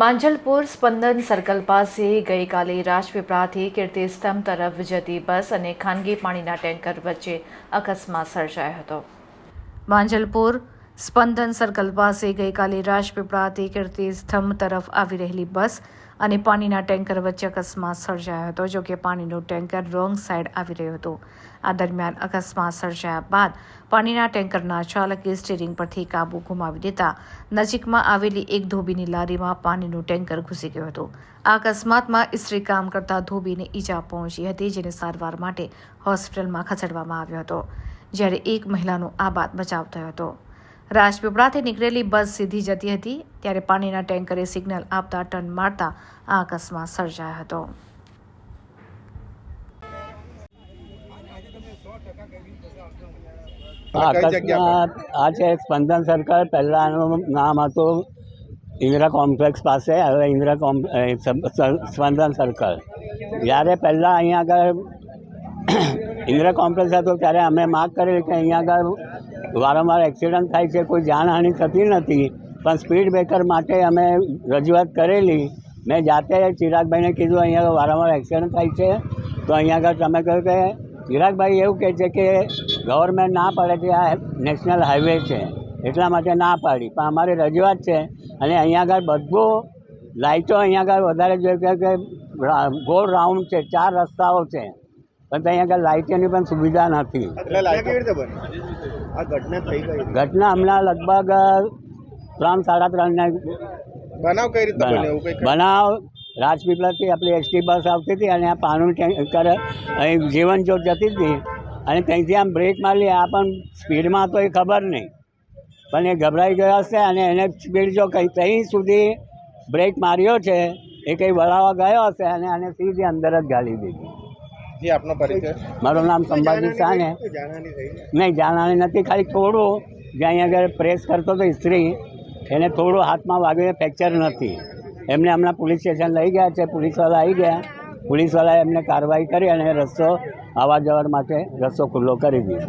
માંજલપુર સ્પંદન circle પાસે ગઈકાલે રાજપીપળાથી કીર્તિસ્તંભ તરફ જતી બસ અને ખાનગી પાણીના ટેન્કર વચ્ચે અકસ્માત સર્જાયો હતો. માંજલપુર સ્પંદન સર્કલ પાસે ગઈકાલે રાજપીપળાથી કીર્તિસ્તંભ તરફ આવી રહેલી બસ અને પાણીના ટેન્કર વચ્ચે અકસ્માત સર્જાયો હતો, જો કે પાણીનું ટેન્કર રોંગ સાઈડ આવી રહ્યું હતું. આ દરમિયાન અકસ્માત સર્જાયા બાદ પાણીના ટેન્કરના ચાલકે સ્ટીરિંગ પરથી કાબુ ગુમાવી દેતા નજીકમાં આવેલી એક ધોબીની લારીમાં પાણીનું ટેન્કર ઘૂસી ગયું હતું. આ અકસ્માતમાં ઇસ્ત્રી કામ કરતા ધોબીને ઈજા પહોંચી હતી, જેને સારવાર માટે હોસ્પિટલમાં ખસેડવામાં આવ્યો હતો, જ્યારે એક મહિલાનો આ બાદ બચાવ થયો હતો. રાજપીપળાથી નીકળેલી બસ સીધી જતી હતી ત્યારે પાણીના ટેન્કરે સિગ્નલ આપતા ટર્ન મારતા આ અકસ્માત સર્જાયો હતો. આ અકસ્માત આ છે સ્પંદન સર્કલ. પહેલાંનું નામ હતું ઇન્દિરા કોમ્પ્લેક્સ પાસે હવે ઇન્દિરા કોમ એ સબ- સ- સ્પંદન સર્કલ. જ્યારે પહેલાં અહીંયા આગળ ઇન્દિરા કોમ્પ્લેક્સ હતું ત્યારે અમે માગ કરેલી કે અહીંયા આગળ વારંવાર એક્સિડન્ટ થાય છે કોઈ જાનહાનિ થતી નથી. પણ સ્પીડ બ્રેકર માટે અમે રજૂઆત કરેલી. મેં જાતે ચિરાગભાઈને કીધું અહીંયા વારંવાર એક્સિડન્ટ થાય છે. તો અહીંયા આગળ તમે કહ્યું કે ચિરાગભાઈ એવું કહે છે કે ગવર્મેન્ટ ના પાડે છે આ નેશનલ હાઈવે છે. એટલા માટે ના પાડી. પણ અમારી રજૂઆત છે. અને અહીંયા આગળ બધું લાઇટો અહીંયા આગળ વધારે જોઈએ કે કે ગોળ રાઉન્ડ છે ચાર રસ્તાઓ છે. પણ ત્યાં અહીંયા આગળ લાઇટોની પણ સુવિધા નથી. આ ઘટના થઈ ગઈ ઘટના હમણાં લગભગ ત્રણ સાડા ત્રણના બનાવ કઈ રીતે બન્યો? એવું કઈ બનાવ. રાજપીપળાથી આપણી એસટી બસ આવતી હતી અને આ પાણું કરે અહીં જીવન જોત જતી હતી. અને ત્યાંથી આમ બ્રેક મારી આ પણ સ્પીડમાં તો એ ખબર નહીં. પણ એ ગભરાઈ ગયો હશે અને એને સ્પીડ જો કંઈ ત્યાં સુધી બ્રેક માર્યો છે એ કંઈ વળાવવા ગયો હશે અને આને સીધી અંદર જ ગાળી દીધી. જી આપનો પરિચય. મારું નામ સંભાજી શાહ ને નહીં જાણવાની નથી ખાલી થોડું જે અહીંયા આગળ પ્રેસ કરતો હતો ઇસ્ત્રી એને થોડું હાથમાં વાગ્યું ફ્રેક્ચર નથી. એમને હમણાં પોલીસ સ્ટેશન લઈ ગયા છે પોલીસવાળા આવી ગયા. પોલીસવાળાએ એમને કાર્યવાહી કરી અને રસ્તો આવવા જવા માટે રસ્તો ખુલ્લો કરી દીધો.